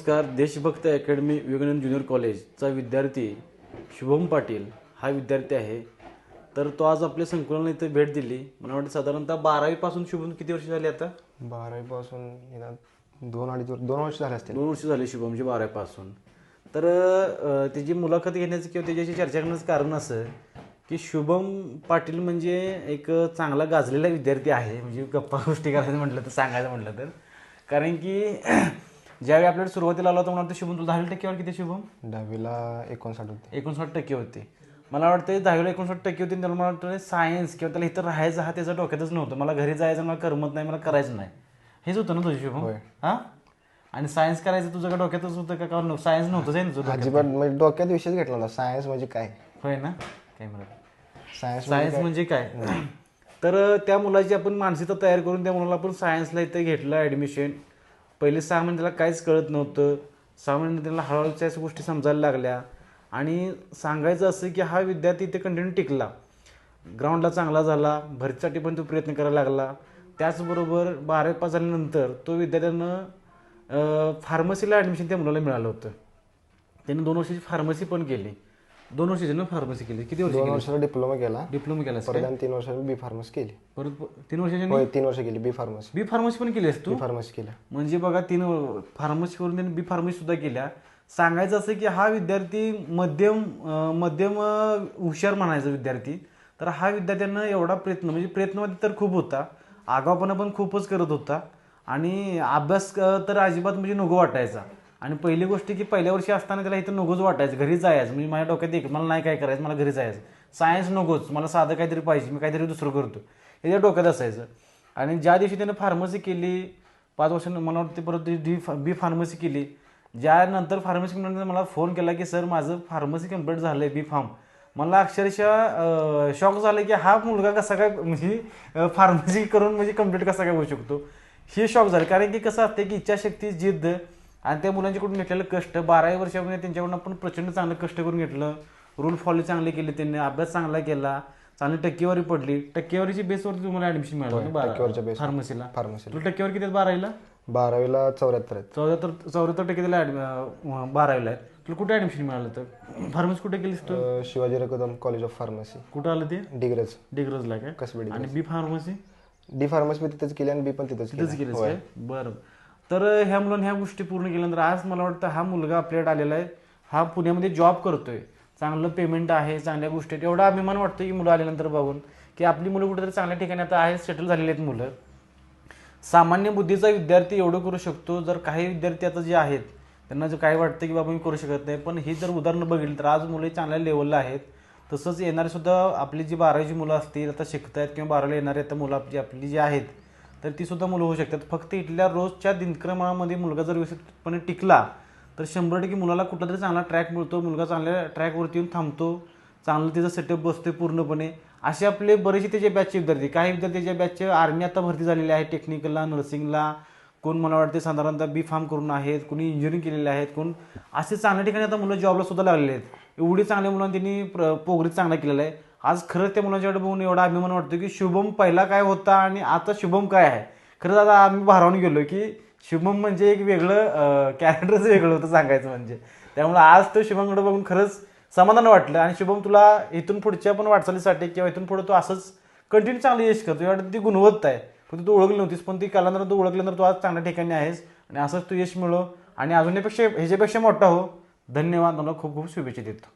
नमस्कार देशभक्त academy Vivekananda junior कॉलेजचा विद्यार्थी शुभम पाटील हा विद्यार्थी आहे. तर तो आज आपल्या संकुलाला इथे भेट दिली. मला वाटतं साधारणतः बारावीपासून शुभम किती वर्ष झाली आता? बारावीपासून निदान दोन अडीच वर्ष दोन वर्ष झाले असतील. दोन वर्ष झाली शुभमची बारावीपासून तर अं, त्याची मुलाखत घेण्याचं किंवा त्याच्याशी चर्चा करण्याचं कारण असं की शुभम पाटील म्हणजे एक चांगला गाजलेला विद्यार्थी आहे. म्हणजे गप्पा गोष्टी करायचं म्हटलं तर सांगायचं म्हटलं तर. कारण की ज्यावेळी आपल्याला सुरुवातीला आला होता मला वाटतं शुभम तुला दहा टक्केवर किती शुभम? दहावीला एकोणसाठ होते. एकोणसाठ टक्के होते. मला वाटतं दहावीला एकोणसाठ टक्के होते त्याला मला वाटतं सायन्स किंवा त्याला इथं राहायचं हा त्याच्या डोक्यातच नव्हतं. मला घरी जायचं मला करमत नाही मला करायचं नाही. हेच होतं ना तुझं शुभम. हा? आणि सायन्स करायचं तुझं का डोक्यातच होतं का? कारण सायन्स नव्हतं आहे ना तुझं डोक्यात? अजिबात म्हणजे डोक्यात विषयच घेतला सायन्स म्हणजे काय? होय ना? काय म्हणत? सायन्स सायन्स म्हणजे काय? तर त्या मुलाची आपण मानसिकता तयार करून त्या मुलाला आपण सायन्सला इथे घेतलं ॲडमिशन पहिले सहा महिने त्याला काहीच कळत नव्हतं. सहा महिने त्याला हळूहळू त्याच गोष्टी समजायला लागल्या. आणि सांगायचं असं की हा विद्यार्थी इथे कंटिन्यू टिकला. ग्राउंडला चांगला झाला. भरतीसाठी पण तो प्रयत्न करायला लागला. त्याचबरोबर बारावी पास झाल्यानंतर तो विद्यार्थ्यानं फार्मसीला ॲडमिशन त्या मुलाला मिळालं होतं. त्याने दोन वर्षाची फार्मसी पण केली. दोन वर्षाची ना फार्मसी केली? किती वर्ष दोन वर्षाला डिप्लोमा केला. डिप्लोमा केलास परत आणि तीन वर्षाला बी फार्मसी केली. परत तीन वर्षाची होय तीन वर्ष केली बी फार्मसी बी फार्मसी पण केली तू? बी फार्मसी केली. म्हणजे बघा तीन फार्मसी करून त्याने बी फार्मसी सुद्धा केल्या. सांगायचं असं की हा विद्यार्थी मध्यम अं, मध्यम अं, हुशार म्हणायचा विद्यार्थी. तर हा विद्यार्थ्यांना एवढा प्रयत्न म्हणजे प्रयत्नवादी तर खूप होता. आगावपणा पण खूपच करत होता. आणि अभ्यास अं, तर अजिबात म्हणजे नको वाटायचा. आणि पहिली गोष्ट की पहिल्या वर्षी असताना त्याला इथं नकोच वाटायचं घरी जायचं. म्हणजे माझ्या डोक्यात एक मला नाही काय करायचं मला घरी जायचं. सायन्स नकोच मला साधं काहीतरी पाहिजे मी काहीतरी दुसरं करतो. हे त्या डोक्यात असायचं. आणि ज्या दिवशी त्यानं फार्मसी केली पाच वर्षांनी मला वाटते परत डी बी फार्मसी केली. ज्यानंतर फार्मसी नंतर मला फोन केला की सर माझं फार्मसी कंप्लीट झालं आहे बी फार्म मला अक्षरशः शॉक झालं की हा मुलगा कसा काय म्हणजे फार्मसी करून म्हणजे कंप्लीट कसा काय होऊ शकतो? हे शॉक झालं. कारण की कसं असते की इच्छाशक्ती जिद्द आणि त्या मुलांच्याकडून घेतलेलं कष्ट बारावी वर्षामध्ये त्यांच्याकडून आपण प्रचंड चांगलं कष्ट करून घेतलं. रूल फॉलो चांगले केले त्यांनी अभ्यास चांगला केला. चांगली टक्केवारी पडली. टक्केवारीची बेसवरती तुम्हाला ऍडमिशन मिळालं. फार्मसीला तुला टक्केवारी किती आहेत बारावीला? बारावीला चौऱ्याहत्तर आहेत. चौऱ्याहत्तर चौऱ्याहत्तर टक्के त्याला बारावीला आहे तुला कुठे ऍडमिशन मिळालं तर? फार्मसी कुठे केलीस तू? अं, Shivajirao Kadam college of pharmacy कुठं आलं ते? डिग्रज. डिग्रजला काय कसबे आणि बी फार्मसी डी फार्मसी मी तिथेच केली आणि बी पण तिथेच तिथेच केली. केलीस काय बरं. तर ह्या मुलांनी ह्या गोष्टी पूर्ण केल्यानंतर आज मला वाटतं हा मुलगा आपल्याकडे आलेला आहे. हा पुण्यामध्ये जॉब करतोय. चांगलं पेमेंट आहे चांगल्या गोष्टी आहेत. एवढा अभिमान वाटतो की मुलं आल्यानंतर बघून की आपली मुलं कुठेतरी चांगल्या ठिकाणी आता आहेत सेटल झालेली आहेत मुलं. सामान्य बुद्धीचा विद्यार्थी एवढं करू शकतो जर काही विद्यार्थी आता जे आहेत त्यांना जे काय वाटतं की बाबा मी करू शकत नाही पण हे जर उदाहरणं बघितलं तर आज मुले चांगल्या लेवलला आहेत. तसंच येणारे सुद्धा आपली जी बारावीची मुलं असतील आता शिकत आहेत किंवा बारावीला येणारे आता मुलं आपली आपली जी आहेत तर ती सुद्धा मुलं होऊ शकतात. फक्त इथल्या रोजच्या दिनक्रमामध्ये मुलगा जर व्यवस्थितपणे टिकला तर शंभर टक्के मुलाला कुठला तरी चांगला ट्रॅक मिळतो. मुलगा चांगल्या ट्रॅकवरती येऊन थांबतो. चांगलं त्याचं सेटअप बसते पूर्णपणे. असे आपले बरेचसे त्याचे बॅचचे विद्यार्थी काही विद्यार्थी त्याच्या बॅचचे आर्मी आता भरती झालेले आहे टेक्निकलला नर्सिंगला कोण मला वाटते साधारणतः बी फार्म करून आहेत कोणी इंजिनिअरिंग केलेले आहेत कोण असे चांगल्या ठिकाणी आता मुलं जॉबला सुद्धा लागलेले आहेत. एवढी चांगल्या मुलांनी त्यांनी प्र प्रोग्रेस चांगला केलेला आहे. आज खरंच त्या मुलांच्याकडे बघून एवढा अभिमान वाटतो की शुभम पहिला काय होता आणि आता शुभम काय आहे? खरंच आता आम्ही भारावून गेलो की शुभम म्हणजे एक वेगळं कॅरेक्टरच वेगळं होतं सांगायचं म्हणजे. त्यामुळे आज तो शुभमकडे बघून खरंच समाधान वाटलं आणि शुभम तुला इथून पुढच्या पण वाटचालीसाठी किंवा इथून पुढे तू असंच कंटिन्यू चांगलं यश करतो एवढं ती गुणवत्ता आहे. फक्त तू ओळखली नव्हतीस पण ती कालांतर तू ओळखल्यानंतर तू आज चांगल्या ठिकाणी आहेस आणि असंच तू यश मिळव आणि अजूनपेक्षा ह्याच्यापेक्षा मोठा हो. धन्यवाद. मला खूप खूप शुभेच्छा देतो.